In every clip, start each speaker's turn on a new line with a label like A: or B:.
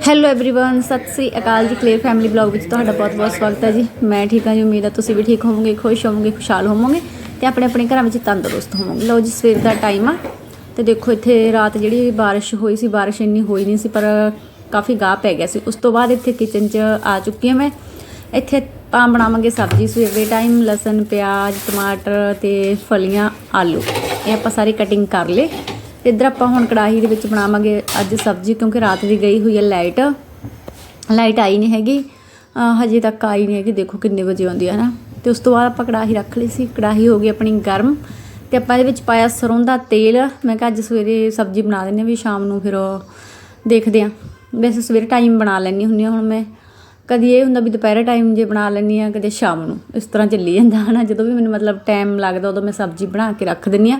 A: Hello everyone Sat Sri ਅਕਾਲ ਜੀ Clair family blog ਵਿੱਚ ਤੁਹਾਡਾ ਬਹੁਤ-ਬਹੁਤ ਸਵਾਗਤ ਹੈ ਜੀ ਮੈਂ ਠੀਕ ਹਾਂ ਜੀ ਉਮੀਦ ਹੈ ਤੁਸੀਂ ਵੀ ਠੀਕ ਹੋਵੋਗੇ ਖੁਸ਼ ਹੋਵੋਗੇ ਖੁਸ਼ਹਾਲ ਹੋਵੋਗੇ ਤੇ ਆਪਣੇ ਆਪਣੇ ਘਰਾਂ ਵਿੱਚ ਤੰਦਰੁਸਤ ਹੋਵੋਗੇ ਲਓ ਜੀ ਸਵੇਰ ਦਾ ਟਾਈਮ ਆ ਤੇ ਦੇਖੋ ਇੱਥੇ ਰਾਤ ਜਿਹੜੀ ਬਾਰਿਸ਼ ਹੋਈ ਸੀ ਬਾਰਿਸ਼ ਇੰਨੀ ਹੋਈ ਨਹੀਂ ਸੀ ਪਰ ਕਾਫੀ ਗਾਹ ਪੈ ਗਿਆ ਸੀ ਉਸ ਤੋਂ ਬਾਅਦ ਇੱਥੇ ਕਿਚਨ 'ਚ ਆ ਚੁੱਕੀ ਹਾਂ ਮੈਂ ਇੱਥੇ ਆਪਾਂ ਬਣਾਵਾਂਗੇ ਸਬਜ਼ੀ ਸਵੇਰ ਦੇ ਟਾਈਮ ਲਸਣ ਪਿਆਜ਼ ਟਮਾਟਰ ਤੇ ਫਲੀਆਂ ਆਲੂ ਇਹ ਆਪਾਂ ਸਾਰੀ ਕਟਿੰਗ ਕਰ ਲਏ ਤੇ ਇੱਧਰ ਆਪਾਂ ਹੁਣ ਕੜਾਹੀ ਦੇ ਵਿੱਚ ਬਣਾਵਾਂਗੇ ਅੱਜ ਸਬਜ਼ੀ, ਕਿਉਂਕਿ ਰਾਤ ਦੀ ਗਈ ਹੋਈ ਹੈ ਲਾਈਟ। ਲਾਈਟ ਆਈ ਨਹੀਂ ਹੈਗੀ। ਹਜੇ ਤੱਕ ਆਈ ਨਹੀਂ ਹੈਗੀ। ਦੇਖੋ ਕਿੰਨੇ ਵਜੇ ਆਉਂਦੀ ਹੈ ਨਾ। ਤੇ ਉਸ ਤੋਂ ਬਾਅਦ ਆਪਾਂ ਕੜਾਹੀ ਰੱਖ ਲਈ ਸੀ। ਕੜਾਹੀ ਹੋ ਗਈ ਆਪਣੀ ਗਰਮ। ਤੇ ਆਪਾਂ ਇਹਦੇ ਵਿੱਚ ਪਾਇਆ ਸਰੋਂ ਦਾ ਤੇਲ। ਮੈਂ ਕਿਹਾ ਅੱਜ ਸਵੇਰੇ ਸਬਜ਼ੀ ਬਣਾ ਦਿੰਦੇ ਹਾਂ ਵੀ ਸ਼ਾਮ ਨੂੰ ਫਿਰ ਉਹ ਦੇਖਦੇ ਹਾਂ। ਵੈਸੇ ਸਵੇਰੇ ਟਾਈਮ ਬਣਾ ਲੈਣੀ ਹੁੰਦੀ ਹਾਂ। ਹੁਣ ਮੈਂ ਕਦੀ ਇਹ ਹੁੰਦਾ ਵੀ ਦੁਪਹਿਰੇ ਟਾਈਮ ਜੇ ਬਣਾ ਲੈਂਦੀ ਆ ਕਦੇ ਸ਼ਾਮ ਨੂੰ। ਇਸ ਤਰ੍ਹਾਂ ਚੱਲੀ ਜਾਂਦਾ ਹਨਾ ਜਦੋਂ ਵੀ ਮੈਨੂੰ ਮਤਲਬ ਟਾਈਮ ਲੱਗਦਾ, ਉਦੋਂ ਮੈਂ ਸਬਜ਼ੀ ਬਣਾ ਕੇ ਰੱਖ ਦਿੰਦੀ ਆ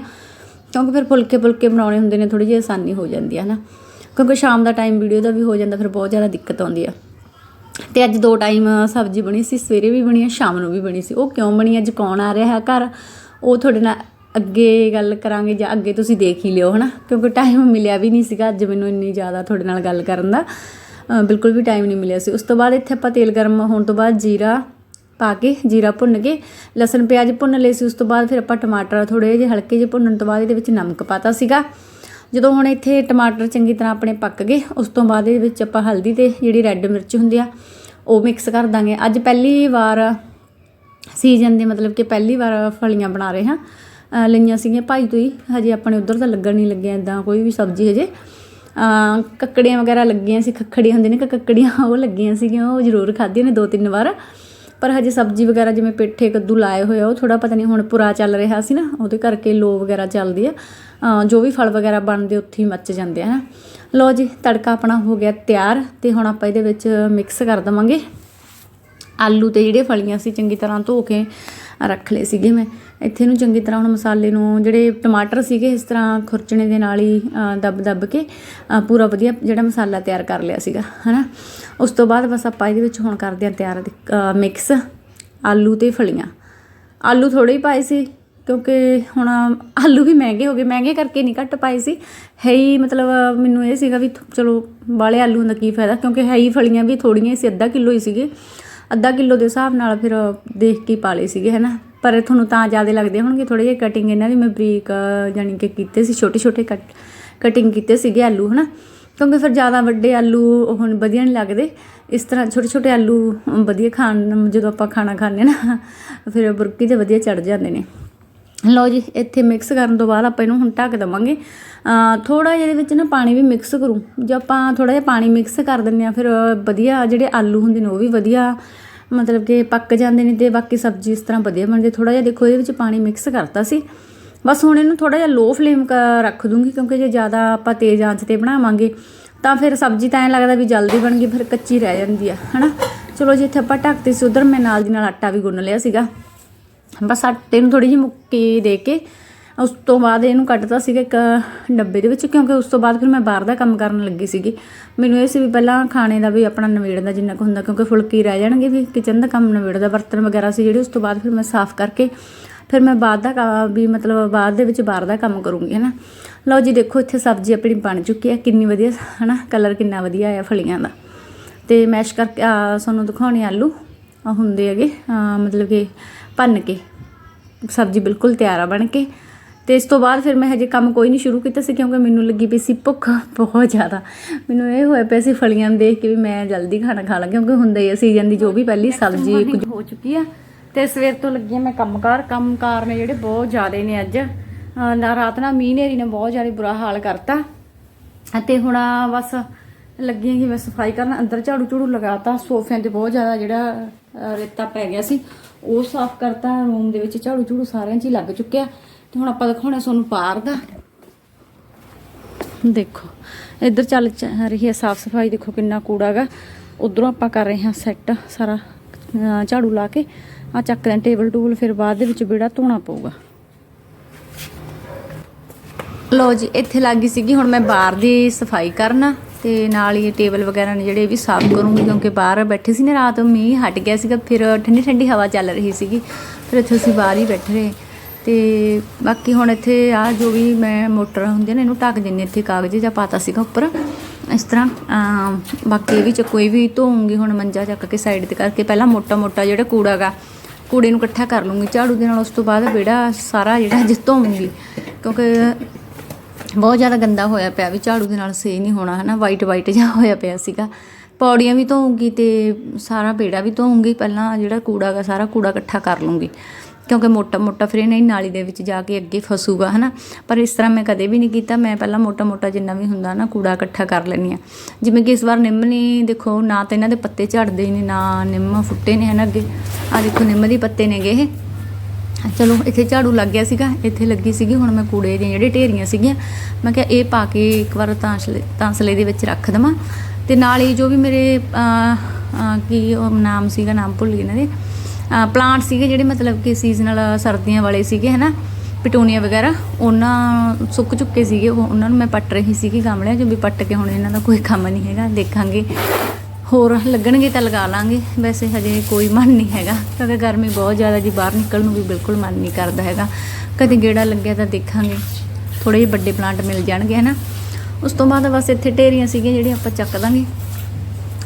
A: ਕਿਉਂਕਿ ਫਿਰ ਫੁਲਕੇ ਫੁਲਕੇ ਬਣਾਉਣੇ ਹੁੰਦੇ ਨੇ ਥੋੜੀ ਜਿਹੀ ਆਸਾਨੀ ਹੋ ਜਾਂਦੀ ਹੈ ਨਾ ਕਿਉਂਕਿ ਸ਼ਾਮ ਦਾ ਟਾਈਮ ਵੀਡੀਓ ਦਾ ਵੀ ਹੋ ਜਾਂਦਾ, ਫਿਰ ਬਹੁਤ ਜ਼ਿਆਦਾ ਦਿੱਕਤ ਆਉਂਦੀ ਆ। ਤੇ ਅੱਜ ਦੋ ਟਾਈਮ ਸਬਜ਼ੀ ਬਣੀ ਸੀ, ਸਵੇਰੇ ਵੀ ਬਣੀ ਆ, ਸ਼ਾਮ ਨੂੰ ਵੀ ਬਣੀ ਸੀ। ਉਹ ਕਿਉਂ ਬਣੀ ਅੱਜ ਕੌਣ ਆ ਰਿਹਾ ਹੈ ਘਰ? ਉਹ ਤੁਹਾਡੇ ਨਾਲ ਅੱਗੇ ਗੱਲ ਕਰਾਂਗੇ ਜਾਂ ਅੱਗੇ ਤੁਸੀਂ ਦੇਖ ਹੀ ਲਿਓ, ਹਨਾ? ਕਿਉਂਕਿ ਟਾਈਮ ਮਿਲਿਆ ਵੀ ਨਹੀਂ ਸੀਗਾ, ਅੱਜ ਮੈਨੂੰ ਇੰਨੀ ਜ਼ਿਆਦਾ ਤੁਹਾਡੇ ਨਾਲ ਗੱਲ ਕਰਨ ਦਾ। ਬਿਲਕੁਲ ਵੀ ਟਾਈਮ ਨਹੀਂ ਮਿਲਿਆ ਸੀ। ਉਸ ਤੋਂ ਬਾਅਦ ਇੱਥੇ ਆਪਾਂ ਤੇਲ ਗਰਮ ਹੋਣ ਤੋਂ ਬਾਅਦ ਜੀਰਾ ਪਾ ਕੇ ਜੀਰਾ ਭੁੰਨ ਕੇ, ਲਸਣ, ਪਿਆਜ਼ ਭੁੰਨ ਲਏ ਸੀ, ਉਸ ਤੋਂ ਬਾਅਦ ਫਿਰ ਆਪਾਂ ਟਮਾਟਰ ਥੋੜੇ ਜਿਹੇ ਹਲਕੇ ਜਿਹੇ ਭੁੰਨਣ ਤੋਂ ਬਾਅਦ ਇਹਦੇ ਵਿੱਚ ਨਮਕ ਪਾਤਾ ਸੀਗਾ। ਜਦੋਂ ਹੁਣ ਇੱਥੇ ਟਮਾਟਰ ਚੰਗੀ ਤਰ੍ਹਾਂ ਆਪਣੇ ਪੱਕ ਗਏ, ਉਸ ਤੋਂ ਬਾਅਦ ਇਹਦੇ ਵਿੱਚ ਆਪਾਂ ਹਲਦੀ ਤੇ ਜਿਹੜੀ ਰੈੱਡ ਮਿਰਚ ਹੁੰਦੀ ਆ, ਉਹ ਮਿਕਸ ਕਰ ਦਾਂਗੇ। ਅੱਜ ਪਹਿਲੀ ਵਾਰ ਸੀਜ਼ਨ ਦੇ ਮਤਲਬ ਕਿ ਪਹਿਲੀ ਵਾਰ ਫਲੀਆਂ ਬਣਾ ਰਹੇ ਹਾਂ। ਲਈਆਂ ਸੀਗੀਆਂ ਭਾਈ ਤੋਂ ਹੀ, ਹਜੇ ਆਪਣੇ ਉਧਰ ਤਾਂ ਲੱਗਣ ਨਹੀਂ ਲੱਗਿਆ ਇਦਾਂ ਕੋਈ ਵੀ ਸਬਜ਼ੀ ਹਜੇ। ਕੱਕੜੀਆਂ ਵਗੈਰਾ ਲੱਗੀਆਂ ਸੀ ਖੱਖੜੀਆਂ ਹੁੰਦੇ ਨੇ ਕਿ ਕੱਕੜੀਆਂ, ਉਹ ਲੱਗੀਆਂ ਸੀਗੀਆਂ, ਉਹ ਜ਼ਰੂਰ ਖਾਧੀਆਂ ਨੇ ਦੋ ਤਿੰਨ ਵਾਰ। ਪਰ ਹਜੇ ਸਬਜ਼ੀ ਵਗੈਰਾ ਜਿਵੇਂ ਪੇਠੇ ਕੱਦੂ ਲਾਏ ਹੋਏ ਆ, ਉਹ ਥੋੜਾ ਪਤਾ ਨਹੀਂ ਹੁਣ ਪੁਰਾ ਚੱਲ ਰਿਹਾ ਸੀ ਨਾ, ਉਹਦੇ ਕਰਕੇ ਲੋ ਵਗੈਰਾ ਚੱਲਦੀ ਆ। ਜੋ ਵੀ ਫਲ ਵਗੈਰਾ ਬਣਦੇ ਉੱਥੇ ਹੀ ਮੱਚ ਜਾਂਦੇ ਆ ਨਾ ਲੋ ਜੀ, ਤੜਕਾ ਆਪਣਾ ਹੋ ਗਿਆ ਤਿਆਰ ਤੇ ਹੁਣ ਆਪਾਂ ਇਹਦੇ ਵਿੱਚ ਮਿਕਸ ਕਰ ਦਵਾਂਗੇ। ਆਲੂ ਤੇ ਜਿਹੜੇ ਫਲੀਆਂ ਸੀ ਚੰਗੀ ਤਰ੍ਹਾਂ ਧੋ ਕੇ ਰੱਖ ਲਏ ਸੀਗੇ ਮੈਂ। ਇੱਥੇ ਨੂੰ ਚੰਗੀ ਤਰ੍ਹਾਂ ਹੁਣ ਮਸਾਲੇ ਨੂੰ ਜਿਹੜੇ ਟਮਾਟਰ ਸੀਗੇ ਇਸ ਤਰ੍ਹਾਂ ਖੁਰਚਣੇ ਦੇ ਨਾਲ ਹੀ ਅ, ਦੱਬ ਦੱਬ ਕੇ ਪੂਰਾ ਵਧੀਆ ਜਿਹੜਾ ਮਸਾਲਾ ਤਿਆਰ ਕਰ ਲਿਆ ਸੀਗਾ ਹਨਾ। ਉਸ ਤੋਂ ਬਾਅਦ ਬਸ ਆਪਾਂ ਇਹਦੇ ਵਿੱਚ ਹੁਣ ਕਰਦੇ ਹਾਂ ਤਿਆਰ ਮਿਕਸ ਆਲੂ ਤੇ ਫਲੀਆਂ। ਆਲੂ ਥੋੜੇ ਹੀ ਪਾਏ ਸੀ ਕਿਉਂਕਿ ਹੁਣ ਆਲੂ ਵੀ ਮਹਿੰਗੇ ਹੋ ਗਏ ਮਹਿੰਗੇ ਕਰਕੇ ਨਹੀਂ ਘੱਟ ਪਾਏ ਸੀ। ਹੈ ਹੀ ਮਤਲਬ ਮੈਨੂੰ ਇਹ ਸੀਗਾ ਵੀ ਚਲੋ ਬਾਲੇ ਆਲੂ ਦਾ ਕੀ ਫਾਇਦਾ ਕਿਉਂਕਿ ਹੈ ਹੀ ਫਲੀਆਂ ਵੀ ਥੋੜੀਆਂ ਹੀ ਸੀ ਅੱਧਾ ਕਿਲੋ ਹੀ ਸੀਗੇ। ਅੱਧਾ ਕਿਲੋ ਦੇ ਹਿਸਾਬ ਨਾਲ ਫਿਰ ਦੇਖ ਕੇ ਪਾ ਲਏ ਸੀਗੇ, ਹਨਾ? ਪਰ ਤੁਹਾਨੂੰ ਤਾਂ ਜ਼ਿਆਦਾ ਲੱਗਦੇ ਹੋਣਗੇ ਥੋੜੇ ਜਿਹੇ ਕਟਿੰਗ ਇਹਨਾਂ ਦੀ ਮੈਂ ਬਰੀਕ ਜਾਨੀ ਕਿ ਕੀਤੇ ਸੀ ਛੋਟੇ ਛੋਟੇ ਕੱਟ ਕਟਿੰਗ ਕੀਤੇ ਸੀਗੇ ਆਲੂ, ਹਨਾ? ਕਿਉਂਕਿ ਫਿਰ ਜ਼ਿਆਦਾ ਵੱਡੇ ਆਲੂ ਹੁਣ ਵਧੀਆ ਨਹੀਂ ਲੱਗਦੇ। ਇਸ ਤਰ੍ਹਾਂ ਛੋਟੇ ਛੋਟੇ ਆਲੂ ਵਧੀਆ ਖਾਣ, ਜਦੋਂ ਆਪਾਂ ਖਾਣਾ ਖਾਂਦੇ ਨਾ, ਫਿਰ ਬੁਰਕੀ ਤੇ ਵਧੀਆ ਚੜ ਜਾਂਦੇ ਨੇ। ਲਓ ਜੀ, ਇੱਥੇ ਮਿਕਸ ਕਰਨ ਤੋਂ ਬਾਅਦ ਆਪਾਂ ਇਹਨੂੰ ਹੁਣ ਢੱਕ ਦਵਾਂਗੇ। ਥੋੜਾ ਜਿਹਾ ਇਹਦੇ ਵਿੱਚ ਨਾ ਪਾਣੀ ਵੀ ਮਿਕਸ ਕਰੂੰ। ਜੇ ਆਪਾਂ ਥੋੜਾ ਜਿਹਾ ਪਾਣੀ ਮਿਕਸ ਕਰ ਦਿੰਦੇ ਆ ਫਿਰ ਵਧੀਆ ਜਿਹੜੇ ਆਲੂ ਹੁੰਦੇ ਨੇ, ਉਹ ਵੀ ਵਧੀਆ ਮਤਲਬ ਕਿ ਪੱਕ ਜਾਂਦੇ ਨੇ ਤੇ ਬਾਕੀ ਸਬਜ਼ੀ ਇਸ ਤਰ੍ਹਾਂ ਵਧੀਆ ਬਣਦੀ ਥੋੜਾ ਜਿਹਾ ਦੇਖੋ, ਇਹਦੇ ਵਿੱਚ ਪਾਣੀ ਮਿਕਸ ਕਰਤਾ ਸੀ। ਬਸ ਹੁਣ ਇਹਨੂੰ ਥੋੜਾ ਜਿਹਾ ਲੋ ਫਲੇਮ ਰੱਖ ਦੂੰਗੀ, ਕਿਉਂਕਿ ਜੇ ਜ਼ਿਆਦਾ ਆਪਾਂ ਤੇਜ਼ ਆਂਚ ਤੇ ਬਣਾਵਾਂਗੇ, ਤਾਂ ਫਿਰ ਸਬਜ਼ੀ ਤਾਂ ਐਂ ਲੱਗਦਾ ਵੀ ਜਲਦੀ ਬਣ ਗਈ, ਫਿਰ ਕੱਚੀ ਰਹਿ ਜਾਂਦੀ ਆ ਹਨਾ? ਚਲੋ ਜੀ, ਇੱਥੇ ਆਪਾਂ ਢੱਕਤੇ ਸੀ, ਉਧਰ ਮੈਂ ਨਾਲ ਦੀ ਨਾਲ ਆਟਾ ਵੀ ਗੁੰਨ ਲਿਆ ਸੀਗਾ। ਬਸ ਆਟੇ ਨੂੰ ਥੋੜੀ ਜਿਹੀ ਮੁੱਕੀ ਦੇ ਕੇ ਉਸ ਤੋਂ ਬਾਅਦ ਇਹਨੂੰ ਕੱਢਤਾ ਸੀਗਾ ਇੱਕ ਡੱਬੇ ਦੇ ਵਿੱਚ ਕਿਉਂਕਿ ਉਸ ਤੋਂ ਬਾਅਦ ਫਿਰ ਮੈਂ ਬਾਹਰ ਦਾ ਕੰਮ ਕਰਨ ਲੱਗੀ ਸੀਗੀ। ਮੈਨੂੰ ਇਹ ਸੀ ਵੀ ਪਹਿਲਾਂ ਖਾਣੇ ਦਾ ਵੀ ਆਪਣਾ ਨਵੇੜਨ ਦਾ ਜਿੰਨਾ ਕੁ ਹੁੰਦਾ ਕਿਉਂਕਿ ਫੁਲਕੀ ਰਹਿ ਜਾਣਗੇ ਵੀ ਕਿਚਨ ਦਾ ਕੰਮ ਨਵੇੜਦਾ ਬਰਤਨ ਵਗੈਰਾ ਸੀ ਜਿਹੜੇ ਉਸ ਤੋਂ ਬਾਅਦ ਫਿਰ ਮੈਂ ਸਾਫ਼ ਕਰਕੇ ਫਿਰ ਮੈਂ ਬਾਅਦ ਦਾ ਕਾ- ਵੀ ਮਤਲਬ ਬਾਅਦ ਦੇ ਵਿੱਚ ਬਾਹਰ ਦਾ ਕੰਮ ਕਰੂੰਗੀ ਹੈ ਨਾ ਲਓ ਜੀ ਦੇਖੋ ਇੱਥੇ ਸਬਜ਼ੀ ਆਪਣੀ ਬਣ ਚੁੱਕੀ ਹੈ ਕਿੰਨੀ ਵਧੀਆ ਹੈ ਨਾ ਕਲਰ ਕਿੰਨਾ ਵਧੀਆ ਆਇਆ ਫਲੀਆਂ ਦਾ। ਤੇ ਮੈਸ਼ ਕਰਕੇ ਆ, ਤੁਹਾਨੂੰ ਦਿਖਾਉਣੇ ਆਲੂ। ਹੁੰਦੇ ਹੈਗੇ ਮਤਲਬ ਕਿ ਭੰਨ ਕੇ ਸਬਜ਼ੀ ਬਿਲਕੁਲ ਤਿਆਰ ਆ ਬਣ ਕੇ। ਤੇ ਇਸ ਤੋਂ ਬਾਅਦ ਫਿਰ ਮੈਂ ਹਜੇ ਕੰਮ ਕੋਈ ਨਹੀਂ ਸ਼ੁਰੂ ਕੀਤਾ ਸੀ ਕਿਉਂਕਿ ਮੈਨੂੰ ਲੱਗੀ ਪਈ ਸੀ ਭੁੱਖ ਬਹੁਤ ਜ਼ਿਆਦਾ। ਮੈਨੂੰ ਇਹ ਹੋਇਆ ਪਿਆ ਸੀ ਫਲੀਆਂ ਦੇਖ ਕੇ ਵੀ ਮੈਂ ਜਲਦੀ ਖਾਣਾ ਖਾ ਲਾਂ ਕਿਉਂਕਿ ਹੁੰਦਾ ਹੀ ਸੀਜ਼ਨ ਦੀ ਜੋ ਵੀ ਪਹਿਲੀ ਸਬਜ਼ੀ ਕੁਝ ਹੋ ਚੁੱਕੀ ਆ ਤੇ ਸਵੇਰ ਤੋਂ ਲੱਗੀ ਆ ਮੈਂ ਕੰਮਕਾਰ। ਕੰਮਕਾਰ ਨੇ ਜਿਹੜੇ ਬਹੁਤ ਜ਼ਿਆਦੇ ਨੇ ਅੱਜ। ਨਾ ਰਾਤ ਨਾਲ ਮੀਂਹ ਨੇਰੀ ਨੇ ਬਹੁਤ ਜ਼ਿਆਦਾ ਬੁਰਾ ਹਾਲ ਕਰਤਾ। ਅਤੇ ਹੁਣ ਬਸ ਲੱਗੀ ਕਿ ਮੈਂ ਸਫ਼ਾਈ ਕਰਨ। ਅੰਦਰ ਝਾੜੂ ਝੂੜੂ ਲਗਾਤਾ। ਸੋਫਿਆਂ ਤੇ ਬਹੁਤ ਜ਼ਿਆਦਾ ਜਿਹੜਾ ਰੇਤਾ ਪੈ ਗਿਆ ਸੀ। ਉਹ ਸਾਫ਼ ਕਰਤਾ, ਰੂਮ ਦੇ ਵਿੱਚ ਝਾੜੂ ਝੂੜੂ ਸਾਰਿਆਂ 'ਚ ਹੀ ਲੱਗ ਚੁੱਕਿਆ। ਤੇ ਹੁਣ ਆਪਾਂ ਦਿਖਾਉਣਾ ਤੁਹਾਨੂੰ ਪਾਰ ਦਾ। ਦੇਖੋ, ਇੱਧਰ ਚੱਲ ਰਹੀ ਹੈ ਸਾਫ਼ ਸਫ਼ਾਈ। ਦੇਖੋ ਕਿੰਨਾ ਕੂੜਾ ਗਾ ਉਧਰੋਂ ਆਪਾਂ ਕਰ ਰਹੇ ਹਾਂ ਸੈੱਟ ਸਾਰਾ ਝਾੜੂ ਲਾ ਕੇ। ਆ ਚੱਕਦੇ ਹਾਂ ਟੇਬਲ ਟੂਲ ਫਿਰ ਬਾਅਦ ਦੇ ਵਿੱਚ ਬੇੜਾ ਧੋਣਾ ਪਊਗਾ। ਲੋ ਜੀ, ਇੱਥੇ ਲੱਗੀ ਸੀਗੀ, ਹੁਣ ਮੈਂ ਬਾਹਰ ਦੀ ਸਫ਼ਾਈ ਕਰਨਾ। ਤੇ ਨਾਲ ਹੀ ਟੇਬਲ ਵਗੈਰਾ ਨੇ ਜਿਹੜੇ ਇਹ ਵੀ ਸਾਫ਼ ਕਰੂੰਗੀ ਕਿਉਂਕਿ ਬਾਹਰ ਬੈਠੇ ਸੀ ਨਾ ਰਾਤ, ਮੀਂਹ ਹਟ ਗਿਆ ਸੀਗਾ, ਫਿਰ ਠੰਡੀ ਠੰਡੀ ਹਵਾ ਚੱਲ ਰਹੀ ਸੀਗੀ, ਫਿਰ ਇੱਥੇ ਅਸੀਂ ਬਾਹਰ ਹੀ ਬੈਠੇ ਰਹੇ। ਤੇ ਬਾਕੀ ਹੁਣ ਇੱਥੇ ਆ ਜੋ ਵੀ ਮੈਂ ਮੋਟਰ ਹੁੰਦੀ ਨੇ, ਇਹਨੂੰ ਢੱਕ ਦਿੰਨੀ ਇੱਥੇ ਕਾਗਜ਼ ਜਾਂ ਪਾਤਾ ਸੀਗਾ ਉੱਪਰ। ਇਸ ਤਰ੍ਹਾਂ ਬਾਕੀ ਇਹ ਵੀ ਚ ਕੋਈ ਵੀ ਧੋਉਂਗੀ ਹੁਣ ਮੰਜਾ ਚੱਕ ਕੇ ਸਾਈਡ ਤੇ ਕਰਕੇ ਪਹਿਲਾਂ ਮੋਟਾ ਮੋਟਾ ਜਿਹੜਾ ਕੂੜਾ ਗਾ, ਕੂੜੇ ਨੂੰ ਇਕੱਠਾ ਕਰ ਲੂੰਗੀ, ਝਾੜੂ ਦੇ ਨਾਲ ਉਸ ਤੋਂ ਬਾਅਦ ਵਿਹੜਾ ਸਾਰਾ ਜਿਹੜਾ ਜਿਸ ਧੋਉਂਗੀ ਕਿਉਂਕਿ ਬਹੁਤ ਜ਼ਿਆਦਾ ਗੰਦਾ ਹੋਇਆ ਪਿਆ ਵੀ ਝਾੜੂ ਦੇ ਨਾਲ ਸੇ ਨਹੀਂ ਹੋਣਾ, ਹਨਾ ਵਾਈਟ ਵਾਈਟ ਜਿਹਾ ਹੋਇਆ ਪਿਆ ਸੀਗਾ। ਪੌੜੀਆਂ ਵੀ ਧੋਉਂਗੀ ਤੇ ਸਾਰਾ ਪੇੜਾ ਵੀ ਧੋਉਂਗੀ ਪਹਿਲਾਂ ਜਿਹੜਾ ਕੂੜਾ ਗਾ, ਸਾਰਾ ਕੂੜਾ ਇਕੱਠਾ ਕਰ ਲੂੰਗੀ। ਕਿਉਂਕਿ ਮੋਟਾ ਮੋਟਾ ਫਿਰ ਇਹਨਾਂ ਨਹੀਂ ਨਾਲੀ ਦੇ ਵਿੱਚ ਜਾ ਕੇ ਅੱਗੇ ਫਸੂਗਾ, ਹਨਾ। ਪਰ ਇਸ ਤਰ੍ਹਾਂ ਮੈਂ ਕਦੇ ਵੀ ਨਹੀਂ ਕੀਤਾ, ਮੈਂ ਪਹਿਲਾਂ ਮੋਟਾ ਮੋਟਾ ਜਿੰਨਾ ਵੀ ਹੁੰਦਾ ਨਾ, ਕੂੜਾ ਇਕੱਠਾ ਕਰ ਲੈਂਦੀ ਆ ਜਿਵੇਂ ਕਿ ਇਸ ਵਾਰ ਨਿੰਮ ਨੇ, ਦੇਖੋ, ਨਾ ਤਾਂ ਇਹਨਾਂ ਦੇ ਪੱਤੇ ਝੜਦੇ ਨੇ, ਨਾ ਨਿੰਮ ਫੁੱਟੇ ਨੇ, ਹਨ, ਅੱਗੇ। ਆ ਦੇਖੋ, ਨਿੰਮ ਦੇ ਪੱਤੇ ਨੇਗੇ ਇਹ। ਚਲੋ, ਇੱਥੇ ਝਾੜੂ ਲੱਗ ਗਿਆ ਸੀਗਾ, ਇੱਥੇ ਲੱਗੀ ਸੀਗੀ, ਹੁਣ ਮੈਂ ਕੂੜੇ ਦੀਆਂ ਜਿਹੜੇ ਢੇਰੀਆਂ ਸੀਗੀਆਂ, ਮੈਂ ਕਿਹਾ ਇਹ ਪਾ ਕੇ ਇੱਕ ਵਾਰ ਤਾਂਸਲੇ ਤਾਂਸਲੇ ਦੇ ਵਿੱਚ ਰੱਖ ਦਵਾਂ। ਤੇ ਨਾਲ ਹੀ ਜੋ ਵੀ ਮੇਰੇ ਕੀ ਉਹ ਨਾਮ ਸੀਗਾ, ਨਾਮ ਭੁੱਲ ਗਈ ਇਹਨਾਂ ਦੇ। ਪਲਾਂਟ ਸੀਗੇ ਜਿਹੜੇ ਮਤਲਬ ਕਿ ਸੀਜ਼ਨਲ ਸਰਦੀਆਂ ਵਾਲੇ ਸੀਗੇ, ਹਨਾ? ਪਟੂਨੀਆ ਵਗੈਰਾ, ਉਹਨਾਂ ਸੁੱਕ ਚੁੱਕੇ ਸੀਗੇ, ਉਹ ਉਹਨਾਂ ਨੂੰ ਮੈਂ ਪੱਟ ਰਹੀ ਸੀਗੀ ਗਮਲਿਆਂ 'ਚ ਵੀ ਪੱਟ ਕੇ ਹੁਣ ਇਹਨਾਂ ਦਾ ਕੋਈ ਕੰਮ ਨਹੀਂ ਹੈਗਾ, ਦੇਖਾਂਗੇ। ਹੋਰ ਲੱਗਣਗੇ ਤਾਂ ਲਗਾ ਲਾਂਗੇ। ਵੈਸੇ ਹਜੇ ਕੋਈ ਮਨ ਨਹੀਂ ਹੈਗਾ। ਕਿਉਂਕਿ ਗਰਮੀ ਬਹੁਤ ਜ਼ਿਆਦਾ ਜੀ, ਬਾਹਰ ਨਿਕਲਣ ਨੂੰ ਵੀ ਬਿਲਕੁਲ ਮਨ ਨਹੀਂ ਕਰਦਾ ਹੈਗਾ। ਕਦੇ ਗੇੜਾ ਲੱਗਿਆ ਤਾਂ ਦੇਖਾਂਗੇ। ਥੋੜੇ ਜਿਹੇ ਵੱਡੇ ਪਲਾਂਟ ਮਿਲ ਜਾਣਗੇ ਹਨਾ ਉਸ ਤੋਂ ਬਾਅਦ ਬਸ ਇੱਥੇ ਢੇਰੀਆਂ ਸੀਗੀਆਂ ਜਿਹੜੀਆਂ ਆਪਾਂ ਚੱਕ ਦਾਂਗੇ।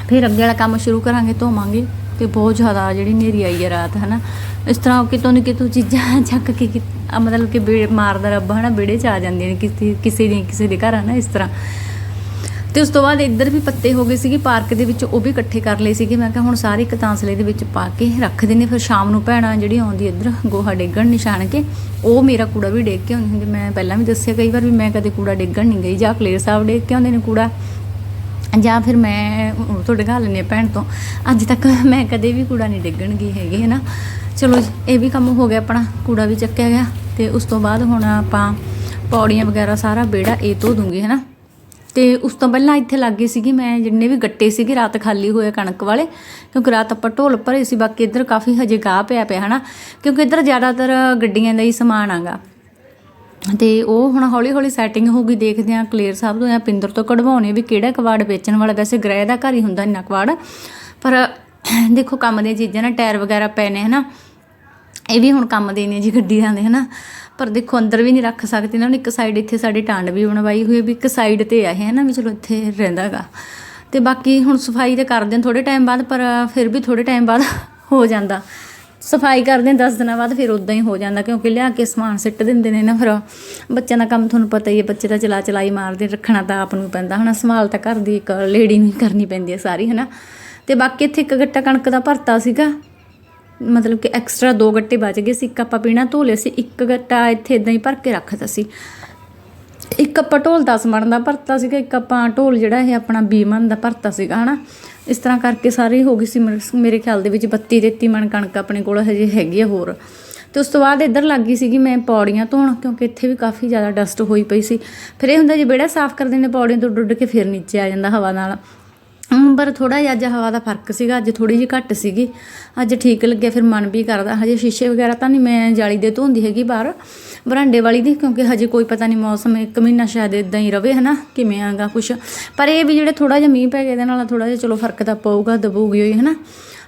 A: ਫਿਰ ਅੱਗੇ ਵਾਲਾ ਕੰਮ ਸ਼ੁਰੂ ਕਰਾਂਗੇ, ਧੋਵਾਂਗੇ ਤੇ ਬਹੁਤ ਜ਼ਿਆਦਾ ਜਿਹੜੀ ਨੇਰੀ ਆਈ ਹੈ ਰਾਤ ਹਨਾ ਇਸ ਤਰ੍ਹਾਂ ਕਿਤੋਂ ਨਾ ਕਿਤੋਂ ਚੀਜ਼ਾਂ ਚੱਕ ਕੇ ਕਿ- ਮਤਲਬ ਕਿ ਬੇ ਮਾਰਦਾ ਰੱਬ ਹਨਾ ਵਿਹੜੇ ਚ ਆ ਜਾਂਦੀਆਂ ਨੇ ਕਿਸੇ ਕਿਸੇ ਦੀ ਕਿਸੇ ਦੇ ਘਰ ਹਨਾ ਇਸ ਤਰ੍ਹਾਂ। ਤੇ ਉਸ ਤੋਂ ਬਾਅਦ ਇੱਧਰ ਵੀ ਪੱਤੇ ਹੋ ਗਏ ਸੀਗੇ, ਪਾਰਕ ਦੇ ਵਿੱਚ ਉਹ ਵੀ ਇਕੱਠੇ ਕਰ ਲਏ ਸੀਗੇ। ਮੈਂ ਕਿਹਾ ਹੁਣ ਸਾਰੇ ਇੱਕ ਤਾਂਸਲੇ ਦੇ ਵਿੱਚ ਪਾ ਕੇ ਰੱਖ ਦਿੰਦੇ ਫਿਰ ਸ਼ਾਮ ਨੂੰ ਭੈਣਾਂ ਜਿਹੜੀ ਆਉਂਦੀ ਇੱਧਰ, ਗੋਹਾ ਡੇਗਣ ਨਿਸ਼ਾਨ ਕੇ, ਉਹ ਮੇਰਾ ਕੂੜਾ ਵੀ ਡੇਗ ਕੇ ਆਉਂਦੀ ਹੁੰਦੀ। ਮੈਂ ਪਹਿਲਾਂ ਵੀ ਦੱਸਿਆ ਕਈ ਵਾਰ ਵੀ ਮੈਂ ਕਦੇ ਕੂੜਾ ਡੇਗਣ ਨਹੀਂ ਗਈ। ਜਾਂ ਕਲੇਰ ਸਾਹਿਬ ਡੇਗ ਕੇ ਆਉਂਦੇ ਨੇ ਕੂੜਾ। ਜਾਂ ਫਿਰ ਮੈਂ ਤੁਹਾਡੇ ਘਰ ਡਗਾ ਲੈਂਦੀ ਹਾਂ ਭੈਣ ਤੋਂ। ਅੱਜ ਤੱਕ ਮੈਂ ਕਦੇ ਵੀ ਕੂੜਾ ਨਹੀਂ ਡਿੱਗਣ ਗਈ ਹੈਗੀ ਹੈ ਨਾ ਚਲੋ ਇਹ ਵੀ ਕੰਮ ਹੋ ਗਿਆ ਆਪਣਾ। ਕੂੜਾ ਵੀ ਚੱਕਿਆ ਗਿਆ। ਤੇ ਉਸ ਤੋਂ ਬਾਅਦ ਹੁਣ ਆਪਾਂ ਪੌੜੀਆਂ ਵਗੈਰਾ ਸਾਰਾ ਵਿਹੜਾ ਇਹ ਧੋ ਦੂੰਗੀ ਹੈ ਨਾ ਤੇ ਉਸ ਤੋਂ ਪਹਿਲਾਂ ਇੱਥੇ ਲੱਗੀ ਸੀਗੀ, ਮੈਂ ਜਿੰਨੇ ਵੀ ਗੱਟੇ ਸੀਗੇ ਰਾਤ ਖਾਲੀ ਹੋਏ ਕਣਕ ਵਾਲੇ, ਕਿਉਂਕਿ ਰਾਤ ਆਪਾਂ ਢੋਲ ਭਰੇ ਸੀ, ਬਾਕੀ ਇੱਧਰ ਕਾਫੀ ਹਜੇ ਗਾਹ ਪਿਆ ਪਿਆ, ਹਨਾ? ਕਿਉਂਕਿ ਇੱਧਰ ਜ਼ਿਆਦਾਤਰ ਗੱਡੀਆਂ ਦਾ ਹੀ ਸਮਾਨ ਆਗਾ। ਤੇ ਉਹ ਹੁਣ ਹੌਲੀ ਹੌਲੀ ਸੈਟਿੰਗ ਹੋਊਗੀ, ਦੇਖਦੇ ਆ ਕਲੀਅਰ ਸਾਹਿਬ ਤੋਂ ਜਾਂ ਪਿੰਦਰ ਤੋਂ ਕਢਵਾਉਣੇ ਵੀ ਕਿਹੜਾ ਕਵਾੜ ਵੇਚਣ ਵਾਲਾ, ਵੈਸੇ ਗ੍ਰਹਿ ਦਾ ਘਰ ਹੀ ਹੁੰਦਾ ਇੰਨਾ ਕਵਾੜ, ਪਰ ਦੇਖੋ ਕੰਮ ਦੀਆਂ ਚੀਜ਼ਾਂ ਨਾ, ਟਾਇਰ ਵਗੈਰਾ ਪਏ ਨੇ, ਹਨਾ? ਇਹ ਵੀ ਹੁਣ ਕੰਮ ਦੇ ਨੇ ਜੀ ਗੱਡੀਆਂ ਦੇ, ਹਨਾ? ਪਰ ਦੇਖੋ, ਅੰਦਰ ਵੀ ਨਹੀਂ ਰੱਖ ਸਕਦੇ ਨਾ ਹੁਣ। ਇੱਕ ਸਾਈਡ ਇੱਥੇ ਸਾਡੇ ਟਾਂਡ ਵੀ ਬਣਵਾਈ ਹੋਈ ਹੈ ਵੀ ਇੱਕ ਸਾਈਡ ਤੇ ਆ ਇਹ, ਹਨਾ? ਵੀ ਚਲੋ ਇੱਥੇ ਰਹਿੰਦਾਗਾ ਤੇ ਬਾਕੀ ਹੁਣ ਸਫ਼ਾਈ ਤੇ ਕਰਦੇ ਹਾਂ ਥੋੜੇ ਟਾਈਮ ਬਾਅਦ, ਪਰ ਫਿਰ ਵੀ ਥੋੜੇ ਟਾਈਮ ਬਾਅਦ ਹੋ ਜਾਂਦਾ। ਸਫ਼ਾਈ ਕਰਦੇ ਹਾਂ 10 ਦਿਨਾਂ ਬਾਅਦ, ਫਿਰ ਉਦਾਂ ਹੀ ਹੋ ਜਾਂਦਾ, ਕਿਉਂਕਿ ਲਿਆ ਕੇ ਸਮਾਨ ਸਿੱਟ ਦਿੰਦੇ ਨੇ ਨਾ ਫਿਰ। ਬੱਚਿਆਂ ਦਾ ਕੰਮ ਤੁਹਾਨੂੰ ਪਤਾ ਹੀ ਹੈ ਬੱਚੇ ਤਾਂ ਚਲਾ ਚਲਾਈ ਮਾਰਦੇ, ਰੱਖਣਾ ਤਾਂ ਆਪ ਨੂੰ ਪੈਂਦਾ, ਹਨਾ? ਸੰਭਾਲ ਤਾਂ ਘਰ ਦੀ ਇੱਕ ਲੇਡੀ ਨੂੰ ਹੀ ਕਰਨੀ ਪੈਂਦੀ ਹੈ ਸਾਰੀ, ਹਨਾ? ਤੇ ਬਾਕੀ ਇੱਥੇ ਇੱਕ ਗੱਟਾ ਕਣਕ ਦਾ ਭਰਤਾ ਸੀਗਾ ਮਤਲਬ ਕਿ ਐਕਸਟਰਾ ਦੋ ਗੱਟੇ ਬਚ ਗਏ ਸੀ, ਇੱਕ ਆਪਾਂ ਪੀਣਾ ਧੋ ਲਿਆ ਸੀ, ਇੱਕ ਗੱਟਾ ਇੱਥੇ ਇਦਾਂ ਹੀ ਭਰ ਕੇ ਰੱਖਤਾ ਸੀ। ਇੱਕ ਆਪਾਂ ਢੋਲ 10 ਮਣ ਦਾ ਭਰਤਾ ਸੀਗਾ, ਇੱਕ ਆਪਾਂ ਢੋਲ ਜਿਹੜਾ ਇਹ ਆਪਣਾ 20 ਮਣ ਦਾ ਭਰਤਾ ਸੀਗਾ, ਹਨਾ। ਇਸ ਤਰ੍ਹਾਂ ਕਰਕੇ ਸਾਰੀ ਹੋ ਗਈ ਸੀ, ਮੇਰੇ- ਮੇਰੇ ਖਿਆਲ ਦੇ ਵਿੱਚ 32 33 ਮਣ ਕਣਕ ਆਪਣੇ ਕੋਲ, ਹਜੇ ਹੈਗੀ ਆ ਹੋਰ। ਤੇ ਉਸ ਤੋਂ ਬਾਅਦ ਇੱਧਰ ਲੱਗ ਗਈ ਸੀਗੀ ਮੈਂ ਪੌੜੀਆਂ ਧੋਣ, ਕਿਉਂਕਿ ਇੱਥੇ ਵੀ ਕਾਫੀ ਜ਼ਿਆਦਾ ਡਸਟ ਹੋਈ ਪਈ ਸੀ। ਫਿਰ ਇਹ ਹੁੰਦਾ ਜੇ ਵਿਹੜਾ ਸਾਫ਼ ਕਰਦੇ ਨੇ ਪੌੜੀਆਂ ਤੋਂ ਡੁੱਡ ਕੇ ਫਿਰ ਨੀਚੇ ਆ ਜਾਂਦਾ ਹਵਾ ਨਾਲ। ਪਰ ਥੋੜਾ ਜਿਹਾ ਅੱਜ ਹਵਾ ਦਾ ਫ਼ਰਕ ਸੀਗਾ, ਅੱਜ ਥੋੜੀ ਜਿਹੀ ਘੱਟ ਸੀਗੀ। ਅੱਜ ਠੀਕ ਲੱਗਿਆ, ਫਿਰ ਮਨ ਵੀ ਕਰਦਾ। ਹਜੇ ਸ਼ੀਸ਼ੇ ਵਗੈਰਾ ਤਾਂ ਨਹੀਂ ਮੈਂ ਜਾਲੀ ਦੇ ਧੋਂਦੀ ਹੈਗੀ ਬਾਹਰ। ਬਰਾਂਡੇ ਵਾਲੀ ਦੀ, ਕਿਉਂਕਿ ਹਜੇ ਕੋਈ ਪਤਾ ਨਹੀਂ ਮੌਸਮ, ਇੱਕ ਮਹੀਨਾ ਸ਼ਾਇਦ ਇਦਾਂ ਹੀ ਰਵੇ, ਹਨਾ? ਕਿਵੇਂ ਆਗਾ ਕੁਛ। ਪਰ ਇਹ ਵੀ ਜਿਹੜੇ ਥੋੜਾ ਜਿਹਾ ਮੀਂਹ ਪੈ ਗਿਆ, ਇਹਦੇ ਨਾਲ ਥੋੜਾ ਜਿਹਾ ਚਲੋ ਫ਼ਰਕ ਤਾਂ ਪਊਗਾ, ਦਬੂਗੀ ਹੋਈ ਹਨਾ?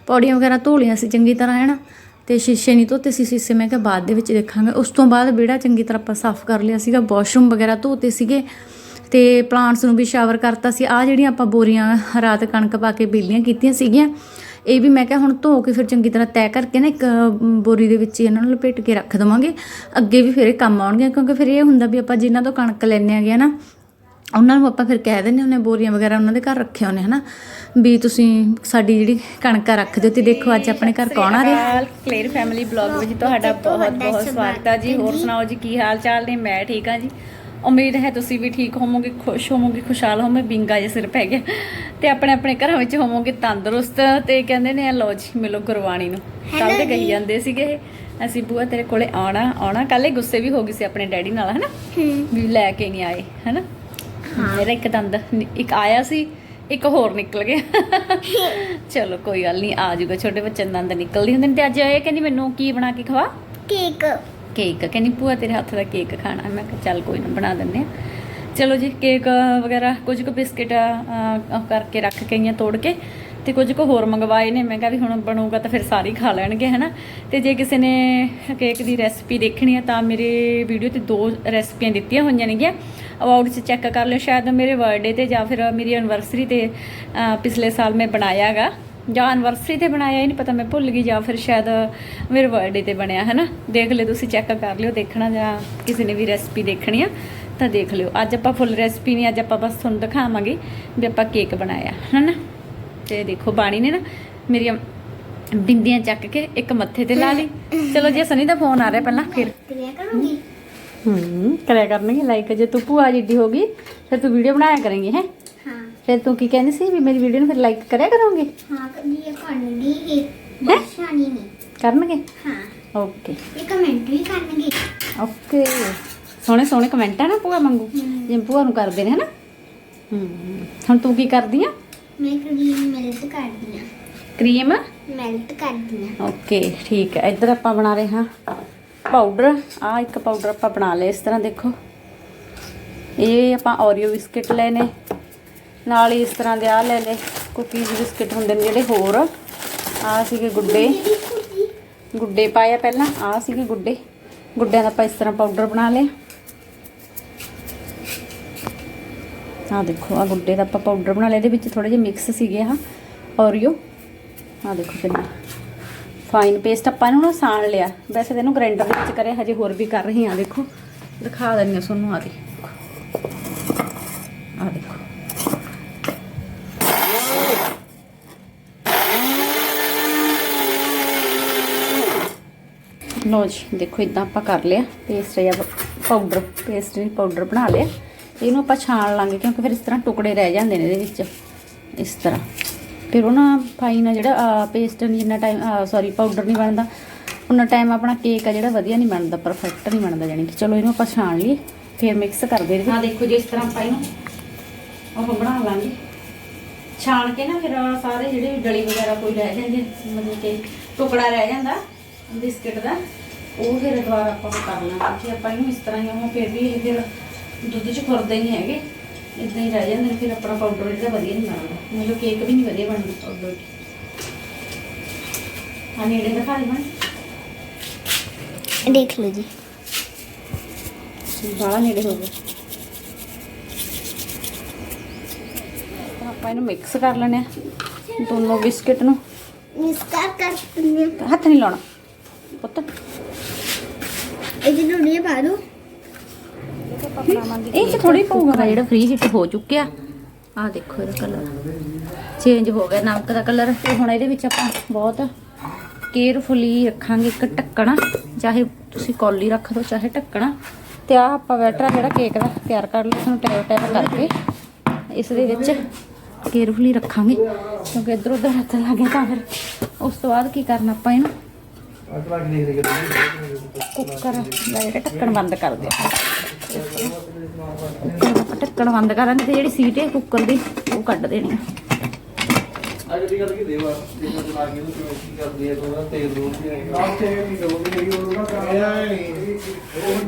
A: ਪੌੜੀਆਂ ਵਗੈਰਾ ਧੋ ਲਈਆਂ ਸੀ ਚੰਗੀ ਤਰ੍ਹਾਂ ਹੈ ਨਾ ਤੇ ਸ਼ੀਸ਼ੇ ਨਹੀਂ ਧੋਤੇ ਸੀ, ਸ਼ੀਸ਼ੇ ਮੈਂ ਕਿਹਾ ਬਾਅਦ ਦੇ ਵਿੱਚ ਦੇਖਾਂਗੇ। ਉਸ ਤੋਂ ਬਾਅਦ ਵਿਹੜਾ ਚੰਗੀ ਤਰ੍ਹਾਂ ਆਪਾਂ ਸਾਫ਼ ਕਰ ਲਿਆ ਸੀਗਾ, ਵਾਸ਼ਰੂਮ ਵਗੈਰਾ ਧੋਤੇ ਸੀਗੇ। ਤੇ ਪਲਾਂਟਸ ਨੂੰ ਵੀ ਸ਼ਾਵਰ ਕਰਤਾ ਸੀ। ਆ ਜਿਹੜੀਆਂ ਆਪਾਂ ਬੋਰੀਆਂ ਰਾਤ ਕਣਕ ਪਾ ਕੇ ਬੀਲੀਆਂ ਕੀਤੀਆਂ ਸੀਗੀਆਂ ਇਹ ਵੀ ਮੈਂ ਕਿਹਾ ਹੁਣ ਧੋ ਕੇ ਫਿਰ ਚੰਗੀ ਤਰ੍ਹਾਂ ਤੈਅ ਕਰਕੇ ਨਾ ਇੱਕ ਬੋਰੀ ਦੇ ਵਿੱਚ ਇਹਨਾਂ ਨੂੰ ਲਪੇਟ ਕੇ ਰੱਖ ਦਵਾਂਗੇ। ਅੱਗੇ ਵੀ ਫਿਰ ਇਹ ਕੰਮ ਆਉਣਗੇ ਕਿਉਂਕਿ ਫਿਰ ਇਹ ਹੁੰਦਾ ਵੀ ਆਪਾਂ ਜਿਨ੍ਹਾਂ ਤੋਂ ਕਣਕ ਲੈਣੇ ਆਗੇ ਨਾ ਉਹਨਾਂ ਨੂੰ ਆਪਾਂ ਫਿਰ ਕਹਿ ਦਿੰਦੇ ਹੁੰਦੇ ਹਾਂ, ਬੋਰੀਆਂ ਵਗੈਰਾ ਉਹਨਾਂ ਦੇ ਘਰ ਰੱਖੇ ਹੁੰਦੇ ਹਨਾ? ਵੀ ਤੁਸੀਂ ਸਾਡੀ ਜਿਹੜੀ ਕਣਕਾਂ ਰੱਖ ਦਿਓ ਤੇ ਦੇਖੋ ਅੱਜ ਆਪਣੇ ਘਰ ਕੌਣ ਆ ਰਿਹਾ। ਕਲੇਰ ਫੈਮਿਲੀ ਬਲੌਗ ਵਿੱਚ ਤੁਹਾਡਾ ਬਹੁਤ ਬਹੁਤ ਸਵਾਗਤ ਹੈ ਜੀ। ਹੋਰ ਸੁਣਾਓ ਜੀ ਕੀ ਹਾਲ ਚਾਲ ਨੇ? ਮੈਂ ਠੀਕ ਹਾਂ ਜੀ। ਉਮੀਦ ਹੈ ਤੁਸੀਂ ਵੀ ਠੀਕ ਹੋਵੋਗੇ ਖੁਸ਼ ਹੋਵੋਗੇ ਖੁਸ਼ਹਾਲ ਹੋਵੋਗੇ ਬਿੰਗਾ ਜਿਹਾ ਸਿਰ ਪੈ ਗਿਆ। ਤੇ ਆਪਣੇ ਆਪਣੇ ਘਰਾਂ ਵਿੱਚ ਹੋਵੋਗੇ ਤੰਦਰੁਸਤ ਤੇ ਕਹਿੰਦੇ ਨੇ ਲੋ ਜੀ ਮਿਲੋ ਗੁਰਬਾਣੀ ਨੂੰ। ਕੱਲ ਤੇ ਕਹੀ ਜਾਂਦੇ ਸੀਗੇ ਅਸੀਂ ਬੂਆ ਤੇਰੇ ਕੋਲੇ ਆਉਣਾ ਆਉਣਾ। ਕੱਲੇ ਗੁੱਸੇ ਵੀ ਹੋ ਗਈ ਸੀ ਆਪਣੇ ਡੈਡੀ ਨਾਲ ਹਨਾ? ਵੀ ਲੈ ਕੇ ਨਹੀਂ ਆਏ ਹਨਾ? ਮੇਰਾ ਇੱਕ ਦੰਦ ਇੱਕ ਆਇਆ ਸੀ ਇੱਕ ਹੋਰ ਨਿਕਲ ਗਿਆ। ਚਲੋ ਕੋਈ ਗੱਲ ਨਹੀਂ ਆ ਜਾਊਗਾ ਛੋਟੇ ਬੱਚੇ ਦੰਦ ਨਿਕਲਦੇ ਹੁੰਦੇ ਨੇ ਤੇ ਅੱਜ ਇਹ ਕਹਿੰਦੀ ਮੈਨੂੰ ਕੀ ਬਣਾ ਕੇ ਖਵਾ?
B: ਕੇਕ।
A: ਕੇਕ ਕਹਿੰਦੀ, ਭੂਆ, ਤੇਰੇ ਹੱਥ ਦਾ ਕੇਕ ਖਾਣਾ। ਮੈਂ ਕਿਹਾ, ਚੱਲ ਕੋਈ ਨਾ, ਬਣਾ ਦਿੰਦੇ ਆ ਚਲੋ ਜੀ ਕੇਕ ਵਗੈਰਾ ਕੁਝ ਕੁ ਬਿਸਕਿਟ ਕਰਕੇ ਰੱਖ ਕੇ ਆਈਆਂ, ਤੋੜ ਕੇ ਤੇ ਕੁਝ ਕੁ ਹੋਰ ਮੰਗਵਾਏ ਨੇ। ਮੈਂ ਕਿਹਾ ਵੀ ਹੁਣ ਬਣੂਗਾ ਤਾਂ ਫਿਰ ਸਾਰੇ ਖਾ ਲੈਣਗੇ, ਹਨਾ। ਤੇ ਜੇ ਕਿਸੇ ਨੇ ਕੇਕ ਦੀ ਰੈਸਪੀ ਦੇਖਣੀ ਹੈ ਤਾਂ ਮੇਰੇ ਵੀਡੀਓ ਤੇ ਦੋ ਰੈਸਪੀਆਂ ਦਿੱਤੀਆਂ ਹੋਈਆਂ ਨੇਗੀਆਂ।
C: ਅਵਾਰਡ 'ਚ ਚੈੱਕ ਕਰ ਲਿਓ, ਸ਼ਾਇਦ ਮੇਰੇ ਬਰਥਡੇ ਤੇ ਜਾਂ ਫਿਰ ਮੇਰੀ ਐਨਵਰਸਰੀ ਤੇ ਪਿਛਲੇ ਸਾਲ ਮੈਂ ਬਣਾਇਆ ਹੈਗਾ ਜਾਂ ਐਨਵਰਸਰੀ ਤੇ ਬਣਾਇਆ ਹੀ ਨਹੀਂ ਪਤਾ ਮੈਂ ਭੁੱਲ ਗਈ ਜਾਂ ਫਿਰ ਸ਼ਾਇਦ ਮੇਰੇ ਬਰਥਡੇ ਤੇ ਬਣਿਆ ਹੈ ਨਾ ਦੇਖ ਲਿਓ ਤੁਸੀਂ ਚੈੱਕ ਕਰ ਲਿਓ ਦੇਖਣਾ ਜਾਂ ਕਿਸੇ ਨੇ ਵੀ ਰੈਸਪੀ ਦੇਖਣੀ ਆ ਤਾਂ ਦੇਖ ਲਿਓ। ਅੱਜ ਆਪਾਂ ਫੁੱਲ ਰੈਸਪੀ ਨਹੀਂ ਅੱਜ ਆਪਾਂ ਬਸ ਤੁਹਾਨੂੰ ਦਿਖਾਵਾਂਗੇ ਵੀ ਆਪਾਂ ਕੇਕ ਬਣਾਇਆ ਹੈ ਨਾ ਤੇ ਦੇਖੋ ਬਾਣੀ ਨੇ ਨਾ ਮੇਰੀਆਂ ਬਿੰਦੀਆਂ ਚੱਕ ਕੇ ਇੱਕ ਮੱਥੇ ਤੇ ਲਾ ਲਈ। ਚਲੋ ਜੇ ਸਨੀ ਦਾ ਫੋਨ ਆ ਰਿਹਾ ਪਹਿਲਾਂ ਫਿਰ।
B: ਕਰਿਆ ਕਰੂੰਗੀ?
C: ਹੂੰ ਕਰਿਆ ਕਰਨਗੇ ਲਾਈਕ ਜੇ ਤੂੰ ਭੂਆ ਜਿੱਡੀ ਹੋ ਗਈ ਫਿਰ ਤੂੰ ਵੀਡੀਓ ਬਣਾਇਆ ਕਰੇਂਗੀ ਹਾਂ? ਫਿਰ ਤੂੰ ਕੀ ਕਹਿੰਦੀ ਸੀ ਵੀ ਮੇਰੀ ਵੀਡੀਓ ਨੂੰ ਫਿਰ ਲਾਈਕ ਕਰਿਆ ਕਰੋਗੇ?
B: ਹਾਂ ਕਦੀ ਇਹ। ਕਰਨਗੀ ਇਹ ਬਖਸ਼ਾਣੀ ਨਹੀਂ
C: ਕਰਨਗੇ?
B: ਹਾਂ।
C: ਓਕੇ
B: ਇਹ ਕਮੈਂਟ ਵੀ ਕਰਨਗੇ।
C: ਓਕੇ ਸੋਹਣੇ ਸੋਹਣੇ ਕਮੈਂਟ ਆ ਨਾ ਭੂਆ ਮੰਗੂ। ਜਿਵੇਂ ਭੂਆ ਨੂੰ ਕਰਦੇ ਨੇ ਹਨਾ? ਹੂੰ। ਹੁਣ ਤੂੰ ਕੀ ਕਰਦੀ ਆ?
B: ਮੈਂ ਕਰੀਮ ਮੈਲਟ ਕਰਦੀ ਹਾਂ
C: ਕਰੀਮ
B: ਮੈਲਟ ਕਰਦੀ ਹਾਂ
C: ਓਕੇ ਠੀਕ ਹੈ ਇੱਧਰ ਆਪਾਂ ਬਣਾ ਰਹੇ ਹਾਂ ਪਾਊਡਰ ਆ ਇੱਕ ਪਾਊਡਰ ਆਪਾਂ ਬਣਾ ਲਿਆ ਇਸ ਤਰ੍ਹਾਂ ਦੇਖੋ। ਇਹ ਆਪਾਂ ਓਰੀਓ ਬਿਸਕਟ ਲਏ ਨੇ। ਨਾਲ ਹੀ ਇਸ ਤਰ੍ਹਾਂ ਦੇ ਆ, ਲੈ ਲਏ ਕੁਕੀਜ਼ ਬਿਸਕਟ ਹੁੰਦੇ ਨੇ ਜਿਹੜੇ ਹੋਰ। ਆ ਸੀਗੇ ਗੁੱਡੇ। ਗੁੱਡੇ ਪਾਇਆ ਪਹਿਲਾਂ, ਆ ਸੀਗੇ ਗੁੱਡੇ। ਗੁੱਡਿਆਂ ਦਾ ਆਪਾਂ ਇਸ ਤਰ੍ਹਾਂ ਪਾਊਡਰ ਬਣਾ ਲਿਆ। ਆ ਦੇਖੋ ਆ ਗੁੱਡੇ ਦਾ ਆਪਾਂ ਪਾਊਡਰ ਬਣਾ ਲਿਆ। ਇਹਦੇ ਵਿੱਚ ਥੋੜੇ ਜਿਹੇ ਮਿਕਸ ਸੀਗੇ ਆ ਓਰੀਓ ਆ ਦੇਖੋ ਕਿੰਨਾ ਫਾਈਨ ਪੇਸਟ ਆਪਾਂ ਇਹਨੂੰ ਨਾ ਸਾਣ ਲਿਆ। ਵੈਸੇ ਤਾਂ ਇਹਨੂੰ ਗ੍ਰਾਈਂਡਰ ਦੇ ਵਿੱਚ ਕਰਿਆ, ਹਜੇ ਹੋਰ ਵੀ ਕਰ ਰਹੀ ਆ ਦੇਖੋ। ਦਿਖਾ ਦਿੰਦੀ ਹਾਂ ਤੁਹਾਨੂੰ ਆ ਦੇ ਆ ਦੇਖੋ। ਲੋ ਜੀ ਦੇਖੋ ਇਦਾਂ ਆਪਾਂ ਕਰ ਲਿਆ ਪੇਸਟ ਜਾਂ ਪਾਊਡਰ ਪੇਸਟ ਨਹੀਂ ਪਾਊਡਰ ਬਣਾ ਲਿਆ। ਇਹਨੂੰ ਆਪਾਂ ਛਾਣ ਲਾਂਗੇ ਕਿਉਂਕਿ ਫਿਰ ਇਸ ਤਰ੍ਹਾਂ ਟੁਕੜੇ ਰਹਿ ਜਾਂਦੇ ਨੇ ਇਹਦੇ ਵਿੱਚ, ਇਸ ਤਰ੍ਹਾਂ। ਫਿਰ ਉਹ ਨਾ ਫਾਈਨ ਆ ਜਿਹੜਾ ਪੇਸਟ ਨਹੀਂ ਜਿੰਨਾ ਟਾਈਮ ਸੌਰੀ ਪਾਊਡਰ ਨਹੀਂ ਬਣਦਾ ਉਹਨਾਂ ਟਾਈਮ ਆਪਣਾ ਕੇਕ ਆ ਜਿਹੜਾ ਵਧੀਆ ਨਹੀਂ ਬਣਦਾ ਪਰਫੈਕਟ ਨਹੀਂ ਬਣਦਾ ਜਾਨੀ ਕਿ ਚਲੋ ਇਹਨੂੰ ਆਪਾਂ ਛਾਣ ਲਈਏ, ਫਿਰ ਮਿਕਸ ਕਰਦੇ ਇਹਦੇ ਵਿੱਚ ਦੇਖੋ ਜੀ, ਇਸ ਤਰ੍ਹਾਂ ਆਪਾਂ ਇਹਨੂੰ ਉਹ ਬਣਾ ਲਾਂਗੇ। ਛਾਣ ਕੇ ਨਾ ਫਿਰ ਸਾਰੇ ਜਿਹੜੇ ਡਲੀ ਵਗੈਰਾ ਕੋਈ ਰਹਿ ਜਾਂਦੀ ਮਤਲਬ ਕਿ ਟੁਕੜਾ ਰਹਿ ਜਾਂਦਾ ਬਿਸਕਟ ਦਾ ਉਹ ਫਿਰ ਦੁਬਾਰਾ ਆਪਾਂ ਕਰ ਲਾਂਗੇ ਕਿ ਆਪਾਂ ਇਹਨੂੰ ਇਸ ਤਰ੍ਹਾਂ ਹੀ ਉਹ ਫਿਰ ਵੀ ਇਹ ਫਿਰ ਦੁੱਧ 'ਚ ਖੁਰਦੇ ਨਹੀਂ ਹੈਗੇ ਇਦਾਂ ਹੀ ਰਹਿ ਜਾਂਦੇ ਨੇ ਫਿਰ ਆਪਣਾ ਪਾਊਡਰ ਜਿਹੜਾ ਵਧੀਆ ਨਹੀਂ ਬਣਦਾ ਮਤਲਬ ਕੇਕ ਵੀ ਨਹੀਂ ਵਧੀਆ ਬਣਦਾ ਪਾਊਡਰ ਆ ਨੇੜੇ ਦਿਖਾ ਦੇ ਬਣ
B: ਦੇਖ ਲਓ ਜੀ।
C: ਬਾਹਲਾ ਨੇੜੇ ਹੋ ਗਿਆ ਆਪਾਂ ਇਹਨੂੰ ਮਿਕਸ ਕਰ ਲੈਣੇ ਆ ਦੋਨੋਂ ਬਿਸਕਟ ਨੂੰ।
B: ਮਿਸਕਰ ਕਰ ਦਿੰਦੇ
C: ਹੱਥ ਨਹੀਂ ਲਾਉਣਾ। ਪੁੱਤ।
B: ਇਹ ਜਿਹਨੂੰ ਨਹੀਂ ਪਾ ਦੋ।
C: ਇਹ ਚ ਥੋੜੀ ਪਊਗਾ ਜਿਹੜਾ ਫ੍ਰੀ ਹਿੱਟ ਹੋ ਚੁੱਕਿਆ। ਆ ਦੇਖੋ ਇਹਦਾ ਕਲਰ ਚੇਂਜ ਹੋ ਗਿਆ ਨਮਕ ਦਾ ਕਲਰ ਤੇ ਹੁਣ ਇਹਦੇ ਵਿੱਚ ਆਪਾਂ ਬਹੁਤ ਕੇਅਰਫੁਲੀ ਰੱਖਾਂਗੇ ਇੱਕ ਢੱਕਣਾ। ਚਾਹੇ ਤੁਸੀਂ ਕੌਲੀ ਰੱਖ ਦਿਓ ਚਾਹੇ ਢੱਕਣਾ। ਤੇ ਆ ਆਪਾਂ ਬੈਟਰ ਜਿਹੜਾ ਕੇਕ ਦਾ ਤਿਆਰ ਕਰ ਲਿਆ ਇਸਨੂੰ ਟੈਪ ਟੈਪ ਕਰਕੇ। ਇਸ ਦੇ ਵਿੱਚ ਕੇਅਰਫੁਲੀ ਰੱਖਾਂਗੇ। ਕਿਉਂਕਿ ਇੱਧਰ ਉੱਧਰ ਹੱਥ ਲੱਗੇ ਤਾਂ ਫਿਰ ਉਸ ਤੋਂ ਬਾਅਦ ਕੀ ਕਰਨਾ ਆਪਾਂ ਇਹਨੂੰ? ਕੁੱਕਰ ਦਾ ਜਿਹੜਾ ਢੱਕਣ ਬੰਦ ਕਰ ਦਿਓ। ਕੁੱਕਰ ਦਾ ਢੱਕਣ ਬੰਦ ਕਰਾਂਗੇ ਤੇ ਜਿਹੜੀ ਸੀਟ ਹੈ ਕੁੱਕਰ ਦੀ ਉਹ ਕੱਢ ਦੇਣੀ
D: ਅੱਜ ਦੀ ਗੱਲ ਕੀ ਦੇਵਾ? ਕੀ ਕਰਦੀ ਹੈ ਥੋੜਾ ਰੋਲ ਆਏਗਾ। ਤੇ ਨਾ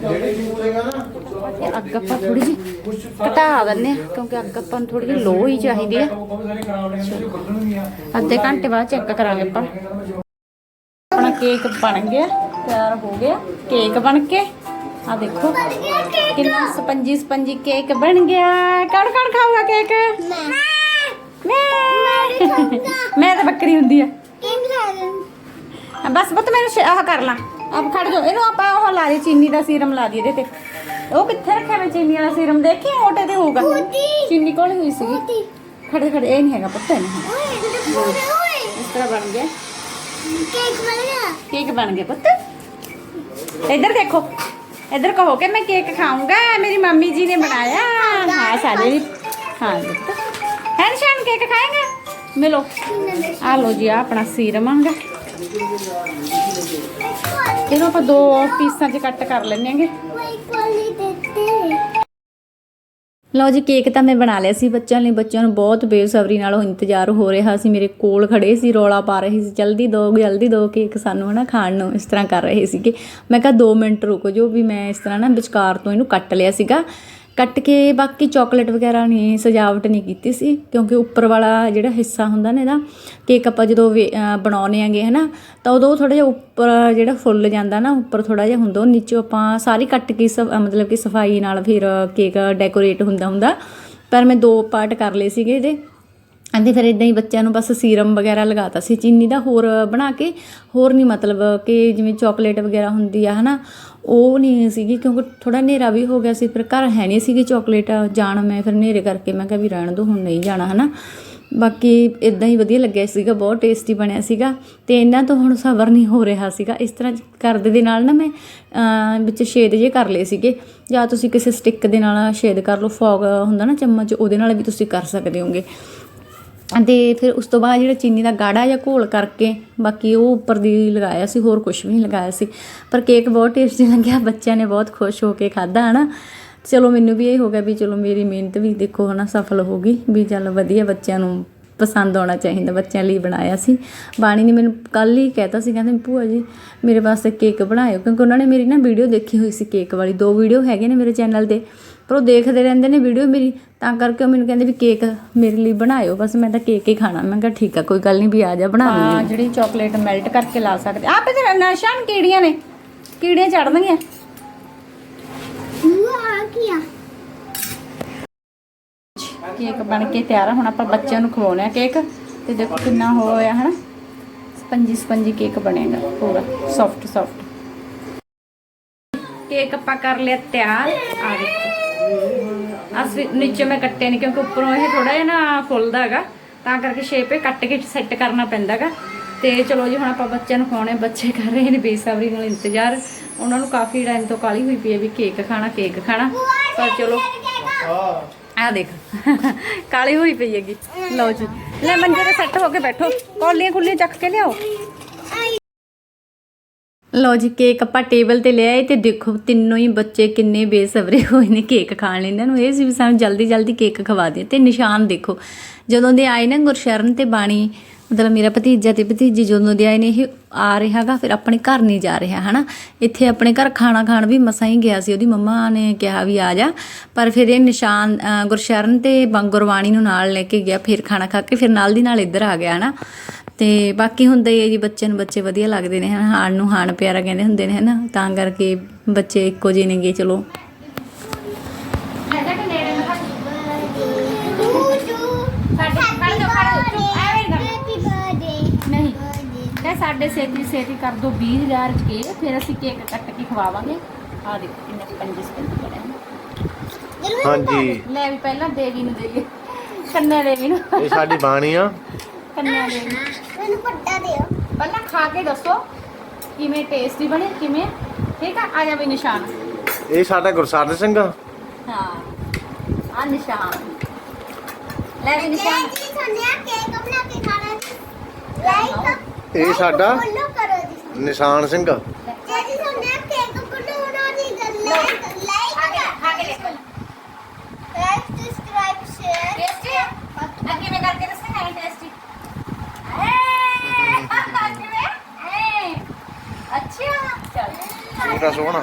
D: ਜਿਹੜੇ ਨਾ।
C: ਅੱਗ ਆਪਾਂ ਥੋੜੀ ਜਿਹੀ ਘਟਾ ਦਿੰਦੇ ਆ ਕਿਉਂਕਿ ਅੱਗ ਆਪਾਂ ਨੂੰ ਥੋੜੀ ਜਿਹੀ ਲੋ ਹੀ ਚਾਹੀਦੀ
D: ਜੋ ਕੱਢਣਗੀਆਂ।
C: ਅੱਧੇ ਘੰਟੇ ਬਾਅਦ ਚੈੱਕ ਕਰਾਂਗੇ ਆਪਾਂ। ਕੇਕ ਬਣ ਗਿਆ ਤਿਆਰ ਹੋ ਗਿਆ। ਕੇਕ ਬਣ ਕੇ ਆ ਦੇਖੋ ਕਿੰਨਾ ਸਪੰਜੀ ਸਪੰਜੀ ਕੇਕ ਬਣ ਗਿਆ। ਕੌਣ ਕੌਣ ਖਾਊਗਾ ਕੇਕ
B: ਮੈਂ।
C: ਮੈਂ। ਤਾਂ ਬੱਕਰੀ ਹੁੰਦੀ ਆ। ਬਸ ਬਤ ਮੈਨੂੰ ਸ਼- ਆਹ ਕਰ ਲਾਂ। ਆਪ ਖੜ ਜਾ। ਇਹਨੂੰ ਆਪਾਂ ਉਹ ਲਾ ਦੇ ਚੀਨੀ ਦਾ ਸੀਰਮ ਲਾ ਦੀ ਇਹਦੇ ਤੇ। ਉਹ ਕਿੱਥੇ ਰੱਖਿਆ ਮੈਂ ਚੀਨੀ ਵਾਲਾ ਸੀਰਮ? ਦੇਖੀ ਮੋਟੇ ਤੇ ਹੋਊਗਾ। ਚੀਨੀ ਕੋਲ ਹੋਈ ਸੀਗੀ।
B: ਖੁਦੀ।
C: ਖੜੇ ਖੜੇ ਇਹ ਨਹੀਂ ਹੈਗਾ ਪੁੱਤ ਨਹੀਂ ਇਸ ਤਰ੍ਹਾਂ ਬਣ ਗਿਆ।
B: ਕੇਕ ਬਣ ਗਿਆ?
C: ਕੇਕ ਬਣ ਗਿਆ ਪੁੱਤ। ਇੱਧਰ ਦੇਖੋ। ਇੱਧਰ ਕਹੋ ਕਿ ਮੈਂ ਕੇਕ ਖਾਊਂਗਾ ਮੇਰੀ ਮੰਮੀ ਜੀ ਨੇ ਬਣਾਇਆ। ਹਾਂ ਸਾਡੇ ਲਈ ਹਾਂ ਪੁੱਤ। ਹੈ ਨਿਸ਼ਾਨ ਕੇਕ ਖਾਏਗਾ? ਮਿਲੋ। ਆ ਲੋ ਜੀ ਆ ਆਪਣਾ ਸੀਰਮ ਆਂਗਾ। ਇਹਨੂੰ ਆਪਾਂ ਦੋ ਪੀਸਾਂ 'ਚ ਕੱਟ ਕਰ ਲੈਣੇ ਆਂਗੇ।
B: ਕੋਈ ਕੋਲੀ ਦਿੱਤੇ
C: ਲਓ ਜੀ ਕੇਕ ਤਾਂ ਮੈਂ ਬਣਾ ਲਿਆ ਸੀ ਬੱਚਿਆਂ ਲਈ। ਬੱਚਿਆਂ ਨੂੰ ਬਹੁਤ ਬੇਸਬਰੀ ਨਾਲ ਉਹ ਇੰਤਜ਼ਾਰ ਹੋ ਰਿਹਾ ਸੀ। ਮੇਰੇ ਕੋਲ ਖੜੇ ਸੀ, ਰੋਲਾ ਪਾ ਰਹੇ ਸੀ। ਜਲਦੀ ਦੋ ਜਲਦੀ ਦੋ ਕੇਕ ਸਾਨੂੰ ਹਨਾ ਖਾਣ ਨੂੰ ਇਸ ਤਰ੍ਹਾਂ ਕਰ ਰਹੇ ਸੀਗੇ। ਮੈਂ ਕਿਹਾ 2 ਮਿੰਟ ਰੁਕੋ ਜੋ ਵੀ ਮੈਂ ਇਸ ਤਰ੍ਹਾਂ ਨਾ ਵਿਚਕਾਰ ਤੋਂ ਇਹਨੂੰ ਕੱਟ ਲਿਆ ਸੀਗਾ।
A: ਕੱਟ ਕੇ ਬਾਕੀ ਚਾਕਲੇਟ ਵਗੈਰਾ ਨਹੀਂ, ਸਜਾਵਟ ਨਹੀਂ ਕੀਤੀ ਸੀ, ਕਿਉਂਕਿ ਉੱਪਰ ਵਾਲਾ ਜਿਹੜਾ ਹਿੱਸਾ ਹੁੰਦਾ ਨਾ ਇਹਦਾ ਕੇਕ ਆਪਾਂ ਜਦੋਂ ਵੇ- ਅਹ ਬਣਾਉਂਦੇ ਆਂਗੇ ਹਨਾ, ਤਾਂ ਉਦੋਂ ਥੋੜਾ ਜਿਹਾ ਉੱਪਰ ਜਿਹੜਾ ਫੁੱਲ ਜਾਂਦਾ ਨਾ, ਉੱਪਰ ਥੋੜਾ ਜਿਹਾ ਹੁੰਦਾ, ਉਹ ਨੀਚੋਂ ਆਪਾਂ ਸਾਰੀ ਕੱਟ ਕੇ ਸ- ਮਤਲਬ ਕਿ ਸਫ਼ਾਈ ਨਾਲ ਫਿਰ ਕੇਕ ਡੈਕੋਰੇਟ ਹੁੰਦਾ ਹੁੰਦਾ ਪਰ ਮੈਂ ਦੋ ਪਾਰਟ ਕਰ ਲਏ ਸੀਗੇ ਇਹਦੇ। ਕਹਿੰਦੇ ਫਿਰ ਇਦਾਂ ਹੀ ਬੱਚਿਆਂ ਨੂੰ ਬਸ ਸੀਰਮ ਵਗੈਰਾ ਲਗਾਤਾ ਸੀ, ਚੀਨੀ ਦਾ ਹੋਰ ਬਣਾ ਕੇ, ਹੋਰ ਨਹੀਂ ਮਤਲਬ ਕਿ ਜਿਵੇਂ ਚਾਕਲੇਟ ਵਗੈਰਾ ਹੁੰਦੀ ਆ, ਹਨਾ, ਉਹ ਨਹੀਂ ਸੀਗੀ ਕਿਉਂਕਿ ਥੋੜਾ ਹਨੇਰਾ ਵੀ ਹੋ ਗਿਆ ਸੀ, ਫਿਰ ਘਰ ਹੈ ਨਹੀਂ ਸੀਗੀ ਚਾਕਲੇਟ ਜਾਣ ਮੈਂ ਫਿਰ ਹਨੇਰੇ ਕਰਕੇ ਮੈਂ ਕਿਹਾ ਵੀ ਰਹਿਣ ਦੋ, ਹੁਣ ਨਹੀਂ ਜਾਣਾ, ਹਨਾ। ਬਾਕੀ ਇਦਾਂ ਹੀ ਵਧੀਆ ਲੱਗਿਆ ਸੀਗਾ, ਬਹੁਤ ਟੇਸਟੀ ਬਣਿਆ ਸੀਗਾ ਤੇ ਇਹਨਾਂ ਤੋਂ ਹੁਣ ਸਬਰ ਨਹੀਂ ਹੋ ਰਿਹਾ ਸੀਗਾ, ਇਸ ਤਰ੍ਹਾਂ ਕਰਦੇ ਦੇ ਨਾਲ ਨਾ ਮੈਂ ਵਿੱਚ ਛੇਦ ਜੇ ਕਰ ਲਏ ਸੀਗੇ, ਜਾਂ ਤੁਸੀਂ ਕਿਸੇ ਸਟਿੱਕ ਦੇ ਨਾਲ ਛੇਦ ਕਰ ਲਓ, ਫੋਗ ਹੁੰਦਾ ਨਾ ਚਮਚ, ਉਹਦੇ ਨਾਲ ਵੀ ਤੁਸੀਂ ਕਰ ਸਕਦੇ ਹੋਗੇ। ਅਤੇ ਫਿਰ ਉਸ ਤੋਂ ਬਾਅਦ ਜਿਹੜਾ ਚੀਨੀ ਦਾ ਗਾੜਾ ਜਾਂ ਘੋਲ ਕਰਕੇ ਬਾਕੀ ਉਹ ਉੱਪਰ ਦੀ ਲਗਾਇਆ ਸੀ, ਹੋਰ ਕੁਝ ਵੀ ਨਹੀਂ ਲਗਾਇਆ ਸੀ। ਪਰ ਕੇਕ ਬਹੁਤ ਟੇਸਟੀ ਲੱਗਿਆ, ਬੱਚਿਆਂ ਨੇ ਬਹੁਤ ਖੁਸ਼ ਹੋ ਕੇ ਖਾਧਾ, ਹਨਾ। ਚਲੋ ਮੈਨੂੰ ਵੀ ਇਹ ਹੋ ਗਿਆ ਵੀ ਚਲੋ ਮੇਰੀ ਮਿਹਨਤ ਵੀ ਦੇਖੋ, ਹਨਾ, ਸਫਲ ਹੋ ਗਈ ਵੀ ਚੱਲ ਵਧੀਆ ਬੱਚਿਆਂ ਨੂੰ ਪਸੰਦ ਆਉਣਾ ਚਾਹੀਦਾ, ਬੱਚਿਆਂ ਲਈ ਬਣਾਇਆ ਸੀ। ਬਾਣੀ ਨੇ ਮੈਨੂੰ ਕੱਲ ਹੀ ਕਹਿਤਾ ਸੀ, ਕਹਿੰਦੇ, ਭੂਆ ਜੀ, ਮੇਰੇ ਵਾਸਤੇ ਕੇਕ ਬਣਾਇਓ, ਕਿਉਂਕਿ ਉਹਨਾਂ ਨੇ ਮੇਰੀ ਨਾ ਵੀਡੀਓ ਦੇਖੀ ਹੋਈ ਸੀ ਕੇਕ ਵਾਲੀ, ਦੋ ਵੀਡੀਓ ਹੈਗੇ ਨੇ ਮੇਰੇ ਚੈਨਲ ਤੇ। ਪਰ ਉਹ ਦੇਖਦੇ ਰਹਿੰਦੇ ਨੇ ਵੀਡੀਓ ਮੇਰੀ ਤਾਂ ਕਰਕੇ ਉਹ ਮੈਨੂੰ ਕਹਿੰਦੇ ਵੀ ਕੇਕ ਮੇਰੇ ਲਈ ਬਣਾਇਓ ਬਸ ਮੈਂ ਤਾਂ ਕੇਕ ਹੀ ਖਾਣਾ। ਮੈਂ ਕਿਹਾ ਠੀਕ ਆ ਕੋਈ ਗੱਲ ਨਹੀਂ ਵੀ ਆ ਜਾ ਬਣਾ ਲੂੰਗੀ ਜਿਹੜੀ ਚਾਕਲੇਟ ਮੈਲਟ ਕਰਕੇ ਲਾ ਸਕਦੇ। ਆਪੇ ਤੇ ਨਸ਼ਾਨ ਕੀੜੀਆਂ ਨੇ। ਕੀੜੀਆਂ ਚੜਨਗੀਆਂ ਕੇਕ ਬਣ ਕੇ ਤਿਆਰ ਆ। ਹੁਣ ਆਪਾਂ ਬੱਚਿਆਂ ਨੂੰ ਖਵਾਉਣਾ ਹੈ ਕੇਕ ਤੇ ਦੇਖੋ ਕਿੰਨਾ ਹੋਇਆ ਹਨਾ? ਸਪੰਜੀ ਸਪੰਜੀ ਕੇਕ ਬਣੇਗਾ ਪੂਰਾ। ਸੌਫਟ ਸੌਫਟ ਕੇਕ ਆਪਾਂ ਕਰ ਲਿਆ ਤਿਆਰ। ਆ ਦੇਖੋ। ਅਸ ਨੀਚੇ ਮੈਂ ਕੱਟੇ ਨਹੀਂ ਕਿਉਂਕਿ ਉੱਪਰੋਂ ਇਹ ਥੋੜਾ ਜਿਹਾ ਨਾ ਫੁੱਲਦਾ ਹੈਗਾ। ਤਾਂ ਕਰਕੇ ਸ਼ੇਪ ਇਹ ਕੱਟ ਕੇ ਸੈੱਟ ਕਰਨਾ ਪੈਂਦਾ ਤੇ ਚਲੋ ਜੀ, ਹੁਣ ਆਪਾਂ ਬੱਚਿਆਂ ਨੂੰ ਖਵਾਉਣੇ ਬੱਚੇ ਕਰ ਰਹੇ ਨੇ ਬੇਸਬਰੀ ਨਾਲ ਇੰਤਜ਼ਾਰ। ਉਹਨਾਂ ਨੂੰ ਕਾਫੀ ਟਾਈਮ ਤੋਂ ਕਾਲੀ ਹੋਈ ਪਈ ਹੈ ਵੀ ਕੇਕ ਖਾਣਾ ਕੇਕ ਖਾਣਾ। ਪਰ ਚਲੋ ਆ ਦੇਖ। ਕਾਲੀ ਹੋਈ ਪਈ ਹੈਗੀ। ਲਓ ਜੀ। ਲੈ ਮੰਜੇ ਤੇ ਸੈੱਟ ਹੋ ਕੇ ਬੈਠੋ। ਕੌਲੀਆਂ ਖੁੱਲੀਆਂ ਚੱਕ ਕੇ ਲਿਆਓ। ਲਓ ਜੀ, ਕੇਕ ਆਪਾਂ ਟੇਬਲ ਤੇ ਲਿਆਏ ਤੇ ਦੇਖੋ, ਤਿੰਨੋਂ ਹੀ ਬੱਚੇ ਕਿੰਨੇ ਬੇਸਬਰੇ ਹੋਏ ਨੇ ਕੇਕ ਖਾਣ ਲਈ। ਇਹਨਾਂ ਨੂੰ ਇਹ ਸੀ ਵੀ ਸਾਨੂੰ ਜਲਦੀ ਜਲਦੀ ਕੇਕ ਖਵਾ ਦੇ ਤੇ ਨਿਸ਼ਾਨ ਦੇਖੋ। ਜਦੋਂ ਦੇ ਆਏ ਨਾ ਗੁਰਸ਼ਰਨ ਤੇ ਬਾਣੀ, ਮਤਲਬ ਮੇਰਾ ਭਤੀਜਾ ਤੇ ਭਤੀਜੀ ਜਦੋਂ ਦੇ ਆਏ ਨੇ, ਇਹ ਆ ਰਿਹਾਗਾ ਫਿਰ ਆਪਣੇ ਘਰ ਨਹੀਂ ਜਾ ਰਿਹਾ, ਹਨਾ? ਇੱਥੇ ਆਪਣੇ ਘਰ ਖਾਣਾ ਖਾਣ ਵੀ ਮਸਾਂ ਹੀ ਗਿਆ ਸੀ, ਉਹਦੀ ਮੰਮਾ ਨੇ ਕਿਹਾ ਵੀ ਆ ਜਾ। ਪਰ ਫਿਰ ਇਹ ਨਿਸ਼ਾਨ ਗੁਰਸ਼ਰਨ ਤੇ ਬੰ- ਗੁਰਬਾਣੀ ਨੂੰ ਨਾਲ ਲੈ ਕੇ ਗਿਆ, ਫਿਰ ਖਾਣਾ ਖਾ ਕੇ ਫਿਰ ਨਾਲ ਦੀ ਨਾਲ ਇੱਧਰ ਆ ਗਿਆ, ਹਨਾ? ਤੇ ਬਾਕੀ ਹੁੰਦਾ ਹੀ ਹੈ ਜੀ ਬੱਚੇ ਨੂੰ ਬੱਚੇ ਵਧੀਆ ਲੱਗਦੇ ਨੇ ਹਨਾ ਹਾਣ ਨੂੰ ਹਾਣ ਪਿਆਰਾ ਕਹਿੰਦੇ ਹੁੰਦੇ ਨੇ ਹਨਾ ਤਾਂ ਕਰਕੇ ਬੱਚੇ ਇੱਕੋ ਜਿਹੇ ਨੇਗੇ ਚਲੋ।
B: ਹੈਪੀ ਬਰਥਡੇ
A: ਨਹੀਂ ਕਹ ਸਾਡੇ ਸੇਤੀ ਸੇਤੀ ਕਰ ਦੋ 20000 ਕੇ ਫਿਰ ਅਸੀਂ ਕੇਕ ਕੱਟ ਕੇ ਖਵਾਵਾਂਗੇ। ਆ ਦੇਖੋ ਕਿੰਨੇ ਪੰਜੇ ਬਣੇ ਨੇ।
E: ਹਾਂਜੀ।
A: ਲੈ ਵੀ ਪਹਿਲਾਂ ਦੇਵੀ ਨੂੰ ਦੇਈਏ ਕੰਨਿਆ ਦੇਵੀ ਨੂੰ।
E: ਇਹ ਸਾਡੀ ਬਾਣੀ ਆ।
A: ਕੰਨਿਆ ਦੇਵੀ
B: ਮੈਨੂੰ ਪੱਟਾ ਦਿਓ।
A: ਪਹਿਲਾਂ ਖਾ ਕੇ ਦੱਸੋ ਕਿਵੇਂ ਟੇਸਟੀ ਬਣੇ ਕਿਵੇਂ? ਠੀਕ ਆ ਆ ਜਾ ਵੀ ਨਿਸ਼ਾਨ।
E: ਇਹ ਸਾਡਾ ਗੁਰਸਾਰ ਸਿੰਘ ਆ।
A: ਹਾਂ ਆ ਨਿਸ਼ਾਨ। ਲੈ ਵੀ ਨਿਸ਼ਾਨ।
B: ਜੀ ਸੁਣਿਆ ਕੇਕ ਬਣਾ ਕੇ ਖਾਣਾ ਲਾਈਕ
E: ਇਹ ਸਾਡਾ
B: ਫੋਲੋ ਕਰੋ ਜੀ।
E: ਨਿਸ਼ਾਨ ਸਿੰਘ
B: ਜੀ ਸੁਣਿਆ ਕੇਕ ਬਣਾਉਣਾ ਦੀ ਗੱਲ ਲਾਈਕ ਲਾਈਕ
A: ਖਾ ਕੇ ਦੇਖੋ
B: ਲਾਈਕ ਸਬਸਕ੍ਰਾਈਬ ਸ਼ੇਅਰ
A: ਟੇਸਟੀ ਆ। ਅੱਗੇ ਮੈਂ ਕਰਕੇ ਦੱਸਾਂ ਹੈ ਟੇਸਟੀ ਅੱਛਾ ਚਲ
E: ਛੋਟਾ ਸੋਹਣਾ।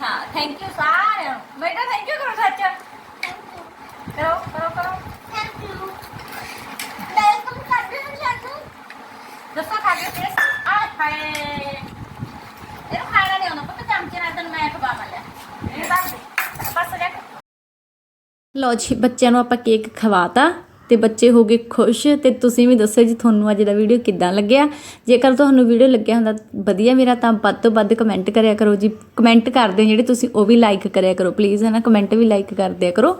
A: ਹਾਂ ਥੈਂਕ ਯੂ ਸਾਰਿਆਂ ਨੂੰ। ਬੇਟਾ ਥੈਂਕ ਯੂ ਕਰੋ ਸੱਚ। ਕਰੋ ਕਰੋ ਕਰੋ।
B: ਥੈਂਕ ਯੂ ਵੈਲਕਮ ਕਰ ਦਿਓ ਸਾਨੂੰ
A: ਦੱਸੋ ਖਾ ਕੇ ਟੇਸਟ ਆ ਹਾਏ। ਇਹਨੂੰ ਖਾਣਾ ਨਹੀਂ ਆਉਂਦਾ ਪੁੱਤ ਚਮਚੇ ਨਾਲ ਤੈਨੂੰ ਮੈਂ ਖਵਾਵਾਂ ਲੈ ਇਹ ਬਸ ਜੀ ਬੱਚਿਆਂ ਨੂੰ ਆਪਾਂ ਕੇਕ ਖਵਾਤਾ। ਤੇ ਬੱਚੇ ਹੋ ਗਏ ਖੁਸ਼ ਤੇ ਤੁਸੀਂ ਵੀ ਦੱਸੋ ਜੀ ਤੁਹਾਨੂੰ ਅੱਜ ਦਾ ਵੀਡੀਓ ਕਿੱਦਾਂ ਲੱਗਿਆ? ਜੇਕਰ ਤੁਹਾਨੂੰ ਵੀਡੀਓ ਲੱਗਿਆ ਹੁੰਦਾ ਵਧੀਆ ਮੇਰਾ ਤਾਂ ਵੱਧ ਤੋਂ ਵੱਧ ਕਮੈਂਟ ਕਰਿਆ ਕਰੋ ਜੀ। ਕਮੈਂਟ ਕਰਦੇ ਹੋ ਜਿਹੜੇ ਤੁਸੀਂ ਉਹ ਵੀ ਲਾਈਕ ਕਰਿਆ ਕਰੋ ਪਲੀਜ਼ ਹੈ ਨਾ ਕਮੈਂਟ ਵੀ ਲਾਈਕ ਕਰ ਦਿਆ ਕਰੋ।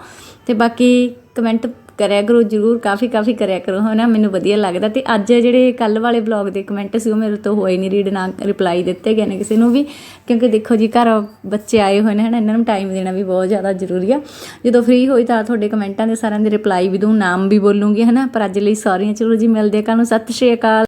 A: ਤੇ ਬਾਕੀ ਕਮੈਂਟ ਕਰਿਆ ਕਰੋ, ਜਰੂਰ ਕਾਫੀ ਕਾਫੀ ਕਰਿਆ ਕਰੋ, ਹਨਾ? ਮੈਨੂੰ ਵਧੀਆ ਲੱਗਦਾ ਤੇ ਅੱਜ ਜਿਹੜੇ ਕੱਲ ਵਾਲੇ ਬਲੌਗ ਦੇ ਕਮੈਂਟ ਸੀ, ਉਹ ਮੇਰੇ ਤੋਂ ਹੋਏ ਨਹੀਂ ਰੀਡ ਨਾ ਰਿਪਲਾਈ ਦਿੱਤੇ ਗਏ ਨੇ ਕਿਸੇ ਨੂੰ ਵੀ। ਕਿਉਂਕਿ ਦੇਖੋ ਜੀ, ਘਰ ਬੱਚੇ ਆਏ ਹੋਏ ਨੇ, ਹਨਾ? ਇਹਨਾਂ ਨੂੰ ਟਾਈਮ ਦੇਣਾ ਵੀ ਬਹੁਤ ਜ਼ਿਆਦਾ ਜ਼ਰੂਰੀ ਆ। ਜਦੋਂ ਫ੍ਰੀ ਹੋਈ ਤਾਂ ਤੁਹਾਡੇ ਕਮੈਂਟਾਂ ਦੇ ਸਾਰਿਆਂ ਦੇ ਰਿਪਲਾਈ ਵੀ ਦੂੰ ਨਾਮ ਵੀ ਬੋਲੂੰਗੀ, ਹਨਾ? ਪਰ ਅੱਜ ਲਈ ਸੌਰੀ ਚਲੋ ਜੀ, ਮਿਲਦੇ ਕੱਲ੍ਹ ਨੂੰ। ਸਤਿ ਸ਼੍ਰੀ ਅਕਾਲ।